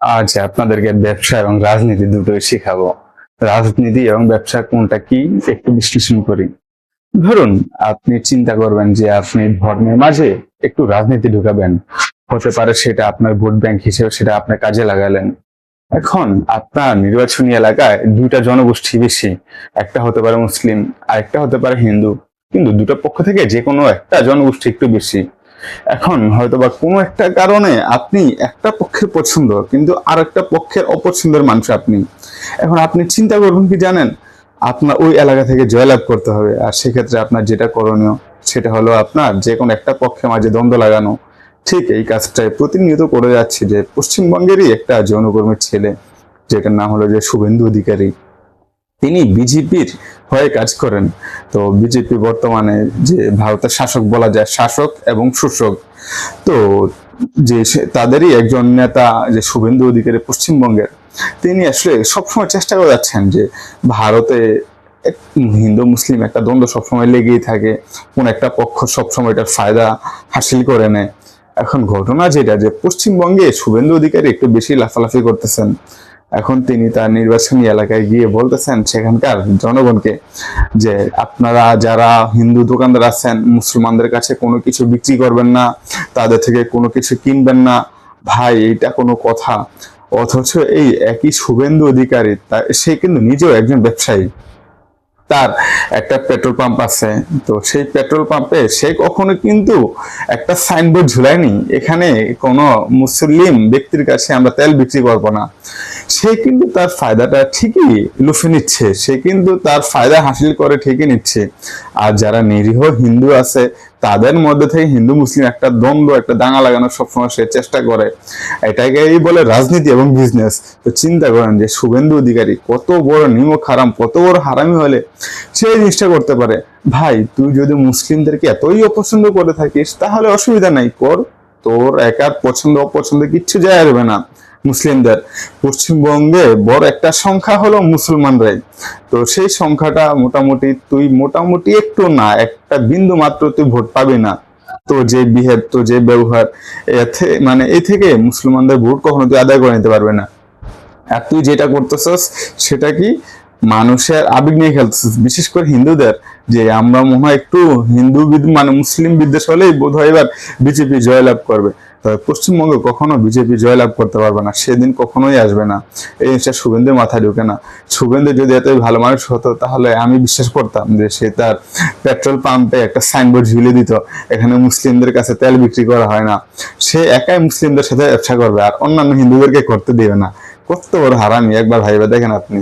আজ আপনাদেরকে ব্যবসা এবং রাজনীতি দুটোই শেখাবো। রাজনীতি এবং ব্যবসা কোনটা কি একটু বিশ্লেষণ করি। ধরুন, আপনি চিন্তা করবেন যে আপনি ধর্মের মাঝে একটু রাজনীতি ঢুকাবেন। হতে পারে সেটা আপনার ভোট ব্যাংক হিসেবে সেটা আপনার কাজে লাগালেন। এখন আপনার নির্বাচনী এলাকায় দুইটা জনগোষ্ঠী বেশি, একটা হতে পারে মুসলিম আর একটা হতে পারে হিন্দু। কিন্তু দুটো পক্ষ থেকে যে কোনো একটা জনগোষ্ঠী একটু বেশি। এখন হয়তোবা কোনো একটা কারণে আপনি একটা পক্ষের পছন্দ, কিন্তু আর একটা পক্ষের অপছন্দের মানুষ আপনি। এখন আপনি চিন্তা করবেন কি জানেন? আপনার ওই এলাকা থেকে জয়লাভ করতে হবে, আর সেক্ষেত্রে আপনার যেটা করণীয় সেটা হলো আপনার যে কোনো একটা পক্ষে মাঝে দ্বন্দ্ব লাগানো। ঠিক এই কাজটাই প্রতিনিয়ত করে যাচ্ছে যে পশ্চিমবঙ্গেরই একটা যৌনকর্মীর ছেলে, যেটার নাম হলো যে শুভেন্দু অধিকারী। তিনি বিজেপির হয়ে কাজ করেন। তো বিজেপি বর্তমানে যে ভারতের শাসক বলা যায় শাসক এবং শোষক, তো যে তাদেরই একজন নেতা যে শুভেন্দু অধিকারী পশ্চিমবঙ্গের, তিনি আসলে সবসময় চেষ্টা করে যাচ্ছেন যে ভারতে হিন্দু, মুসলিম একটা দ্বন্দ্ব সবসময় লেগেই থাকে। কোন একটা পক্ষ সবসময় এটার ফায়দা হাসিল করে নেয়। এখন ঘটনা যেটা যে পশ্চিমবঙ্গে শুভেন্দু অধিকারী একটু বেশি লাফালাফি করতেছেন। এখন তিনি তার নির্বাচনী এলাকায় গিয়ে বলতেছেন সেখানকার জনগণকে যে আপনারা যারা হিন্দু দোকানদার আছেন, মুসলমানদের কাছে কোনো কিছু বিক্রি করবেন না, তাদের থেকে কোনো কিছু কিনবেন না। ভাই এটা কোনো কথা। অথচ এই একই শুভেন্দু অধিকারী সে কিন্তু নিজেও একজন ব্যবসায়ী। তার একটা পেট্রোল পাম্প আছে। তো সেই পেট্রোল পাম্পে সে কখনো কিন্তু একটা সাইনবোর্ড ঝুলায়নি। এখানে কোনো মুসলিম ব্যক্তির কাছে আমরা তেল বিক্রি করব না। সে কিন্তু তার ফায়দাটা ঠিকই লুফে নিচ্ছে, সে কিন্তু তার ফায়দা হাসিল করে ঠিকই নিচ্ছে। আর যারা নিরীহ হিন্দু আছে, তাদের মধ্যে থেকে হিন্দু মুসলিম একটা দ্বন্দ্ব, একটা দাঙ্গা লাগানোর সবসময় সে চেষ্টা করে। এটাকেই বলে রাজনীতি এবং বিজনেস তো চিন্তা করেন যে শুভেন্দু অধিকারী কত বড় নিমক হারাম কত বড় হারামি হলে সে জিনিসটা করতে পারে। ভাই, তুই যদি মুসলিমদেরকে এতই অপছন্দ করে থাকিস, তাহলে অসুবিধা নাই, কর। তোর একার পছন্দ অপছন্দ কিচ্ছু যায় আসবে না। মুসলিমদের। পশ্চিমবঙ্গে বড় একটা সংখ্যা হলো মুসলমানরাই। তো সেই সংখ্যাটা মোটামুটি তুই মোটামুটি একটু না, একটা বিন্দু মাত্র তুই ভোট পাবি না। তো যে বিহেভ, তো যে ব্যবহার মানে এ থেকে মুসলমানদের ভোট কখনো তুই আদায় করে নিতে পারবে না। আর তুই যেটা করতেছস, সেটা কি মানুষের আবেগ নিয়ে খেলতেছিস। বিশেষ করে হিন্দুদের, যে আমরা মনে হয় একটু হিন্দু মানে মুসলিম বিদ্বেষ হলেই বোধ হয় এবার বিজেপি জয়লাভ করবে। তবে পশ্চিমবঙ্গে কখনো বিজেপি জয়লাভ করতে পারবে না, সেদিন কখনোই আসবে না। এই জিনিসটা শুভেন্দুর মাথায় ঢুকে না। শুভেন্দু যদি এতই ভালো মানুষ হতো, তাহলে আমি বিশ্বাস করতাম যে সে তার পেট্রোল পাম্পে একটা সাইনবোর্ড ঝুলে দিত, এখানে মুসলিমদের কাছে তেল বিক্রি করা হয় না। সে একাই মুসলিমদের সাথে ব্যবসা করবে, আর অন্যান্য হিন্দুদেরকে করতে দেবে না। কত বড় হারামি, একবার ভাইবা দেখেন আপনি।